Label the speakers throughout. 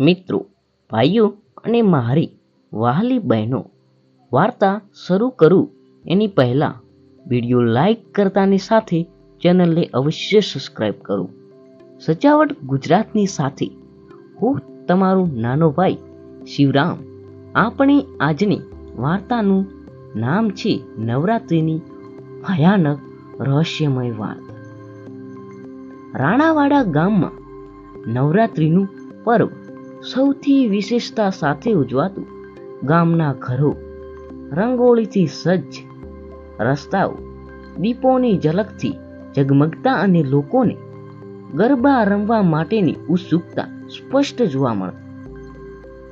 Speaker 1: મિત્રો, ભાઈઓ અને મારી વહાલી બહેનો, વાર્તા શરૂ કરું. એની પહેલાં વીડિયો લાઈક કરતાની સાથે ચેનલને અવશ્ય સબસ્ક્રાઈબ કરો. સજાવટ ગુજરાતની સાથે. હું તમારો નાનો ભાઈ શિવરામ. આપણી આજની વાર્તાનું નામ છે નવરાત્રિની ભયાનક રહસ્યમય વાત. રાણાવાડા ગામમાં નવરાત્રિનું પર્વ સૌથી વિશેષતા સાથે ઉજવાતું ગામના ઘરો, રંગોળીથી સજ્જ રસ્તાઓ, દીપોની ઝલકથી ઝગમગતા અને લોકોને ગરબા રમવા માટેની ઉત્સુકતા સ્પષ્ટ જોવા મળે.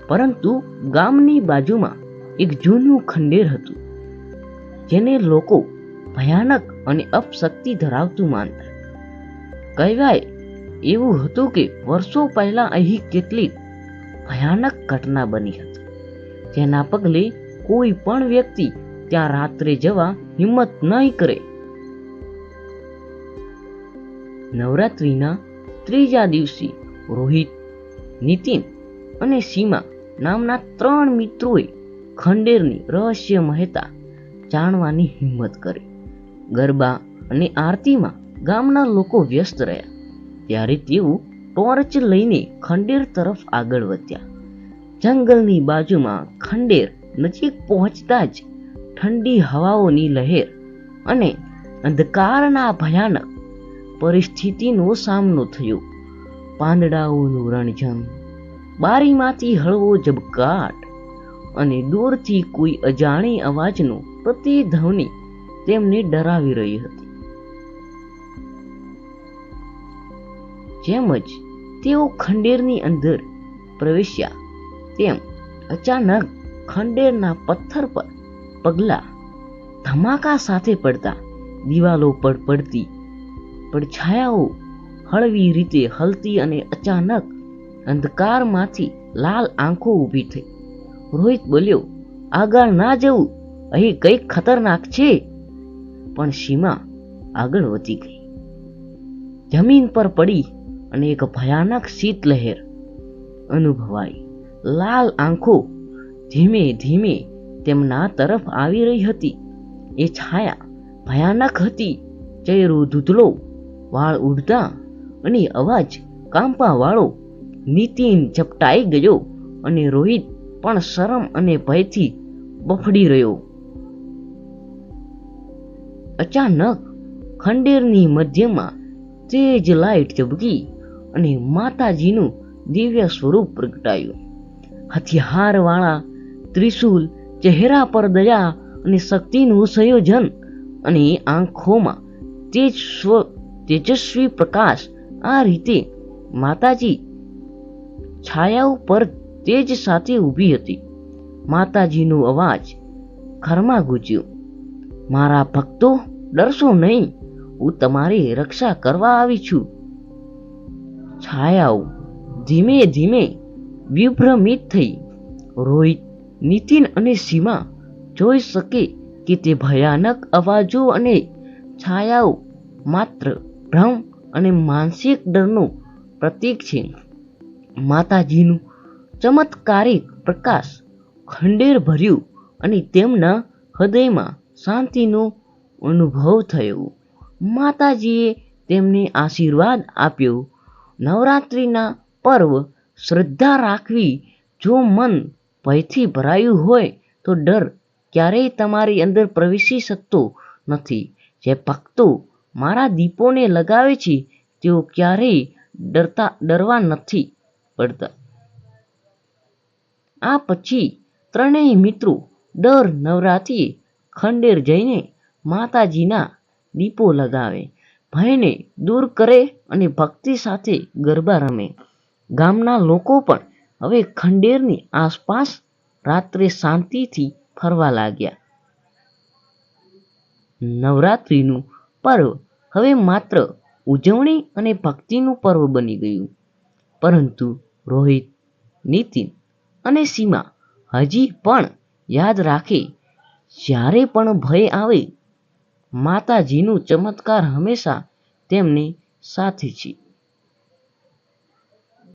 Speaker 1: પરંતુ ગામની બાજુમાં એક જૂનું ખંડેર હતું, જેને લોકો ભયાનક અને અપશક્તિ ધરાવતું માનતા. કહેવાય એવું હતું કે વર્ષો પહેલા અહીં કેટલીક ભયાનક ઘટના બની હતી. જેના પગલે કોઈ પણ વ્યક્તિ ત્યાં રાત્રે જવા હિંમત નહીં કરે. નવરાત્રિના ત્રીજા દિવસે રોહિત, નીતિન અને સીમા નામના ત્રણ મિત્રોએ ખંડેરની રહસ્ય મહેતા જાણવાની હિંમત કરી. ગરબા અને આરતીમાં ગામના લોકો વ્યસ્ત રહ્યા. ત્યારે તેઓ ટોર્ચ લઈને ખંડેર તરફ આગળ વધ્યા. જંગલની બાજુમાં ખંડેર નજીક પહોંચતા જ ઠંડી હવાઓની લહેર અને અંધકારના ભયાનક પરિસ્થિતિનો સામનો થયો. પાંદડાઓનું રણઝન બારીમાંથી હળવો ઝબકાટ અને દૂરથી કોઈ અજાણી અવાજનો પ્રતિધ્વનિ તેમને ડરાવી રહી હતી. જેમ જ તેઓ ખંડેરની અંદર પ્રવેશ્યા. તેમ અચાનક ખંડેરના પથ્થર પર પગલા ધમાકા સાથે પડતા દિવાલો પર પડતી પડછાયાઓ હળવી રીતે હલતી અને અચાનક અંધકારમાંથી લાલ આંખો ઊભી થઈ. રોહિત બોલ્યો, આગળ ના જવું, અહીં કંઈક ખતરનાક છે. પણ સીમા આગળ વધી ગઈ. જમીન પર પડી અને એક ભયાનક શીતલહેર અનુભવાઈ. લાલ આંખો ધીમે ધીમે તેમના તરફ આવી રહી હતી. એ છાયા ભયાનક હતી. ચહેરો ધૂધલો, વાળ ઉડતા અને અવાજ કાંપા વાળો નીતિન ઝપટાઈ ગયો અને રોહિત પણ શરમ અને ભયથી બફડી રહ્યો. અચાનક ખંડેરની મધ્યમાં તેજ લાઈટ ઝબકી અને માતાજીનું દિવ્ય સ્વરૂપ પ્રગટાયું. હથિયારવાળા, ત્રિશૂલ, ચહેરા પર દયા અને શક્તિનું સંયોજન અને આંખોમાં તેજ સ્વ, તેજસ્વી પ્રકાશ આ રીતે માતાજી છાયા ઉપર તેજ સાથે ઊભી હતી. માતાજીનો અવાજ ઘરમાં ગૂંજ્યો. મારા ભક્તો, ડરશો નહીં. હું તમારી રક્ષા કરવા આવી છું. છાયાઓ ધીમે ધીમે વિભ્રમિત થઈ રોહિત, નીતિન અને સીમા જોઈ શકે કે તે ભયાનક અવાજો અને છાયાઓ માત્ર ભ્રમ અને માનસિક ડરનું પ્રતીક છે. માતાજીનું ચમત્કારિક પ્રકાશ ખંડેર ભર્યું અને તેમના હૃદયમાં શાંતિનો અનુભવ થયો. માતાજીએ તેમને આશીર્વાદ આપ્યો. નવરાત્રિના પર્વ શ્રદ્ધા રાખવી જો મન ભયથી ભરાયું હોય તો ડર ક્યારેય તમારી અંદર પ્રવેશી શકતો નથી. જે ભક્તો મારા દીપોને લગાવે છે, તેઓ ક્યારેય ડરતા, ડરવા નથી પડતા. આ પછી ત્રણેય મિત્રો દર નવરાત્રિએ ખંડેર જઈને માતાજીના દીપો લગાવે. ભયને દૂર કરે અને ભક્તિ સાથે ગરબા રમે. ગામના લોકો પણ હવે ખંડેરની આસપાસ રાત્રે શાંતિથી ફરવા લાગ્યા. નવરાત્રિનું પર્વ હવે માત્ર ઉજવણી અને ભક્તિનું પર્વ બની ગયું. પરંતુ રોહિત, નીતિન અને સીમા હજી પણ યાદ રાખે, જ્યારે પણ ભય આવે માતાજીનું ચમત્કાર હંમેશા તેમની સાથે છે.